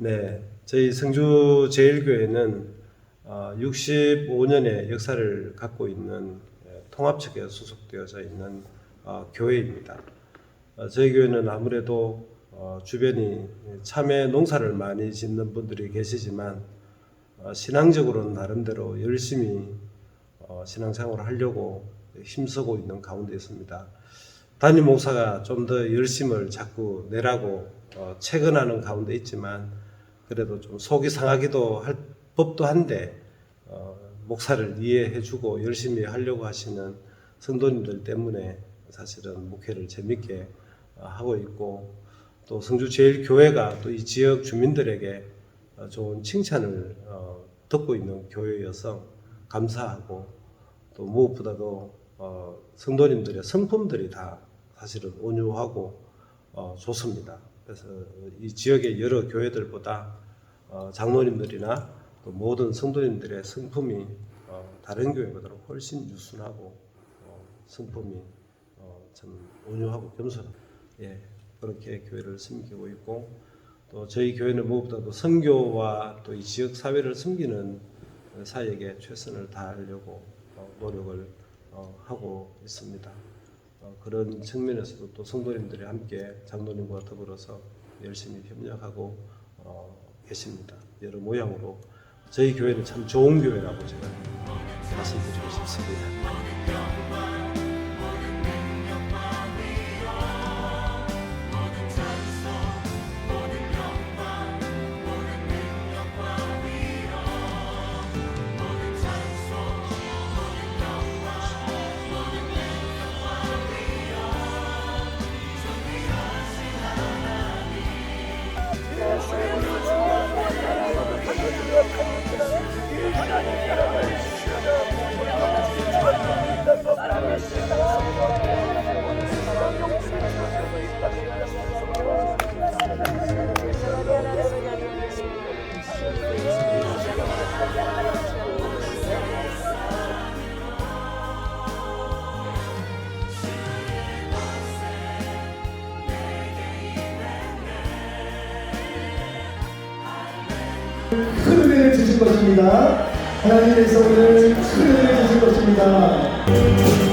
네, 저희 성주 제일교회는 65년의 역사를 갖고 있는 예, 통합 측에 소속되어져 있는 어, 교회입니다. 어, 저희 교회는 아무래도 어, 주변이 참외 농사를 많이 짓는 분들이 계시지만 어, 신앙적으로는 나름대로 열심히 어, 신앙생활을 하려고 힘쓰고 있는 가운데 있습니다. 담임 목사가 좀 더 열심을 자꾸 내라고 어, 체근하는 가운데 있지만 그래도 좀 속이 상하기도 할 법도 한데 어, 목사를 이해해주고 열심히 하려고 하시는 성도님들 때문에 사실은 목회를 재밌게 어, 하고 있고 또 성주 제일 교회가 또 이 지역 주민들에게 어, 좋은 칭찬을 어, 듣고 있는 교회여서 감사하고 또 무엇보다도 어, 성도님들의 성품들이 다 사실은 온유하고 어, 좋습니다. 그래서 이 지역의 여러 교회들보다 어, 장로님들이나 또 모든 성도님들의 성품이 어, 다른 교회보다 훨씬 유순하고 어, 성품이 어, 참 온유하고 겸손한 예, 그렇게 교회를 섬기고 있고 또 저희 교회는 무엇보다도 선교와 또 이 지역 사회를 섬기는 사역에 최선을 다하려고 어, 노력을 어, 하고 있습니다. 어, 그런 측면에서도 또 성도님들이 함께 장로님과 더불어서 열심히 협력하고 어, 계십니다. 여러 모양으로 저희 교회는 참 좋은 교회라고 제가 말씀드리고 싶습니다. 주신 것입니다. 하나님께서 오늘 큰 은혜를 주신 것입니다. 예.